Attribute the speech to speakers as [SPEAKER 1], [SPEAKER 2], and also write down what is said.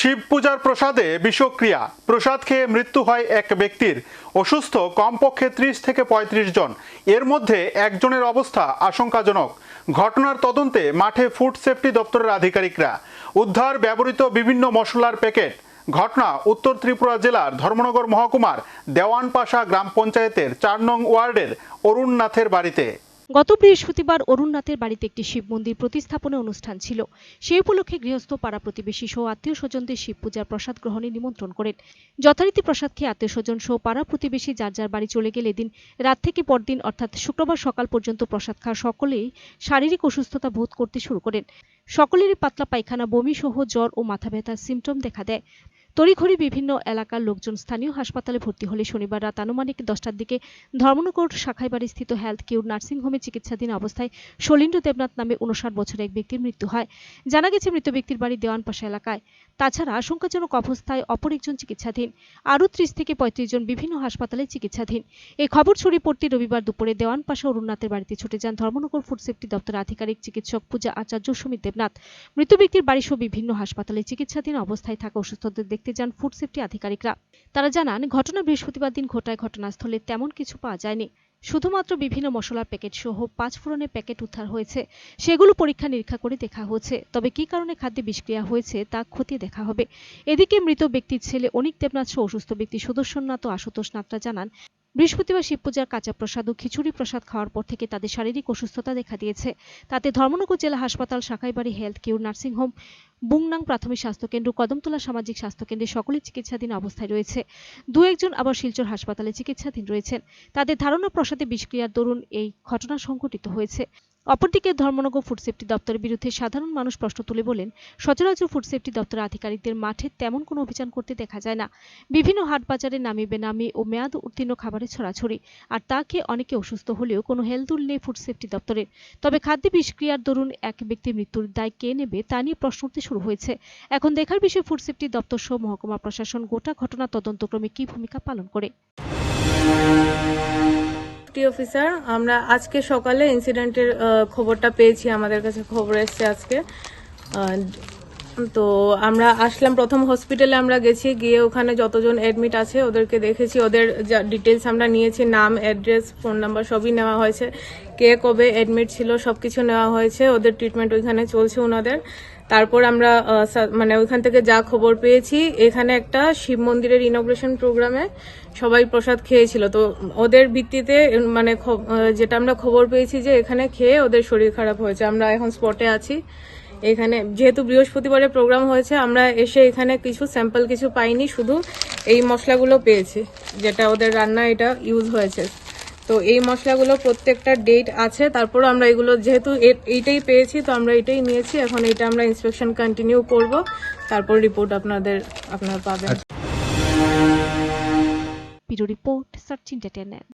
[SPEAKER 1] শিব পূজার প্রসাদে বিষক্রিয়া। প্রসাদ খেয়ে মৃত্যু হয় এক ব্যক্তির। অসুস্থ কমপক্ষে ত্রিশ থেকে পঁয়ত্রিশ জন। এর মধ্যে একজনের অবস্থা আশঙ্কাজনক। ঘটনার তদন্তে মাঠে ফুড সেফটি দপ্তরের আধিকারিকরা। উদ্ধার ব্যবহৃত বিভিন্ন মশলার প্যাকেট। ঘটনা উত্তর ত্রিপুরা জেলার ধর্মনগর মহকুমার দেওয়ানপাশা গ্রাম পঞ্চায়েতের চার নং ওয়ার্ডের অরুণনাথের বাড়িতে।
[SPEAKER 2] গত বৃহস্পতিবার অরুণনাথের বাড়িতে একটি শিব মন্দির প্রতিস্থাপনের অনুষ্ঠান ছিল। সেই উপলক্ষে গৃহস্থ পাড়া প্রতিবেশী সহ আত্মীয় স্বজনদের শিব পূজার প্রসাদ গ্রহণে নিমন্ত্রণ করেন। যথারীতি প্রসাদ খেয়ে আত্মীয় স্বজন সহ পাড়া প্রতিবেশী যার যার বাড়ি চলে গেলে দিন রাত থেকে পরদিন, অর্থাৎ শুক্রবার সকাল পর্যন্ত প্রসাদ খাওয়া সকলেই শারীরিক অসুস্থতা বোধ করতে শুরু করেন। সকলেরই পাতলা পায়খানা, বমি সহ জ্বর ও মাথা ব্যথার সিমটম দেখা দেয়। তড়িঘড়ি বিভিন্ন এলাকার লোকজন স্থানীয় হাসপাতালে ভর্তি হলে শনিবার রাত আনুমানিক দশটার দিকে ধর্মনগর শাখাইবাড়ি স্থিত হেলথ কিউর নার্সিংহোমে চিকিৎসাধীন অবস্থায় শলীন্দ্র দেবনাথ নামে উনষাট বছরের এক ব্যক্তির মৃত্যু হয়। জানা গেছে, মৃত ব্যক্তির বাড়ি দেওয়ানপাশা এলাকায়। তাছাড়া আশঙ্কাজনক অবস্থায় অপর একজন চিকিৎসাধীন। আরও ত্রিশ থেকে পঁয়ত্রিশ জন বিভিন্ন হাসপাতালে চিকিৎসাধীন। এই খবর ছড়িয়ে পড়তে রবিবার দুপুরে দেওয়ানপাশা অরুণনাথের বাড়িতে ছুটে যান ধর্মনগর ফুড সেফটি দপ্তরের আধিকারিক চিকিৎসক পূজা আচার্য সুমিত দেবনাথ। মৃত ব্যক্তির বাড়ি সহ বিভিন্ন হাসপাতালে চিকিৎসাধীন অবস্থায় থাকা অসুস্থদের দেখতে যান ফুড সেফটি আধিকারিকরা। তারা জানান, ঘটনা বৃহস্পতিবার দিন ঘটায়, ঘটনাস্থলে তেমন কিছু পাওয়া যায়নি। শুধুমাত্র বিভিন্ন মশলার প্যাকেট সহ পাঁচ ফোড়নের প্যাকেট উদ্ধার হয়েছে। সেগুলো পরীক্ষা নিরীক্ষা করে দেখা হচ্ছে। তবে কি কারণে খাদ্যে বিষক্রিয়া হয়েছে তা খতিয়ে দেখা হবে। এদিকে মৃত ব্যক্তির ছেলে অনিক দেবনাথ সহ অসুস্থ ব্যক্তি সুদর্শননাথ ও আশুতোষ নাথরা জানান, বৃহস্পতিবার শিবপূজার কাঁচা প্রসাদ ও খিচুড়ি প্রসাদ খাওয়ার পর থেকে তাদের শারীরিক অসুস্থতা দেখা দিয়েছে। তাতে ধর্মনগর জেলা হাসপাতাল, শাখাইবাড়ি হেলথ কিউর নার্সিংহোম বুংনাং প্রাথমিক স্বাস্থ্যকেন্দ্র, কদমতলা সামাজিক স্বাস্থ্যকেন্দ্রে সকলেই চিকিৎসাধীন অবস্থায় রয়েছে। দু একজন আবার শিলচর হাসপাতালে চিকিৎসাধীন রয়েছেন। তাদের ধারণা, প্রসাদে বিষক্রিয়ার দরুন এই ঘটনা সংঘটিত হয়েছে। অপরদিকে ধর্মনগর ফুড সেফটি দপ্তরের বিরুদ্ধে সাধারণ মানুষ প্রশ্ন তুলে বলেন, সচরাচর ফুড সেফটি দপ্তরের আধিকারিকদের মাঠে তেমন কোনো অভিযান করতে দেখা যায় না। বিভিন্ন হাট বাজারে নামি বেনামি ও মেয়াদ উত্তীর্ণ খাবারের ছড়াছড়ি, আর তা খেয়ে অনেকে অসুস্থ হলেও কোনো হেলদুল নেই ফুড সেফটি দপ্তরের। তবে খাদ্যে বিষক্রিয়ার দরুন এক ব্যক্তির মৃত্যুর দায় কে নেবে তা নিয়ে প্রশ্ন উঠতে শুরু হয়েছে। এখন দেখার বিষয়, ফুড সেফটি দপ্তর সহ মহকুমা প্রশাসন গোটা ঘটনা তদন্তক্রমে কি ভূমিকা পালন করে?
[SPEAKER 3] অফিসার আমরা আজকে সকালে ইনসিডেন্টের খবরটা পেয়েছি, আমাদের কাছে খবর এসছে আজকে। তো আমরা আসলাম প্রথম হসপিটালে আমরা গেছি, গিয়ে ওখানে যতজন অ্যাডমিট আছে ওদেরকে দেখেছি, ওদের যা ডিটেলস আমরা নিয়েছি, নাম অ্যাড্রেস ফোন নাম্বার সবই নেওয়া হয়েছে। কে কবে অ্যাডমিট ছিল সবকিছু নেওয়া হয়েছে, ওদের ট্রিটমেন্ট ওইখানে চলছে ওনাদের তারপর আমরা মানে ওইখান থেকে যা খবর পেয়েছি, এখানে একটা শিব মন্দিরের ইনগ্রেশন প্রোগ্রামে সবাই প্রসাদ খেয়েছিল। তো ওদের ভিত্তিতে মানে যেটা আমরা খবর পেয়েছি যে এখানে খেয়ে ওদের শরীর খারাপ হয়েছে। আমরা এখন স্পটে আছি। এখানে যেহেতু বৃহস্পতিবারে প্রোগ্রাম হয়েছে আমরা এসে এখানে কিছু স্যাম্পল কিছু পাইনি শুধু এই মশলাগুলো পেয়েছি যেটা ওদের রান্না এটা ইউজ হয়েছে। তো এই মশলাগুলো প্রত্যেকটা ডেট আছে তারপর আমরা এগুলো যেহেতু এ- এইটাই পেয়েছি তো আমরা এটাই নিয়েছি এখন এটা আমরা ইন্সপেকশন কন্টিনিউ করব তারপর রিপোর্ট আপনাদের আপনারা পাবেন।
[SPEAKER 2] Bureau report search entertainment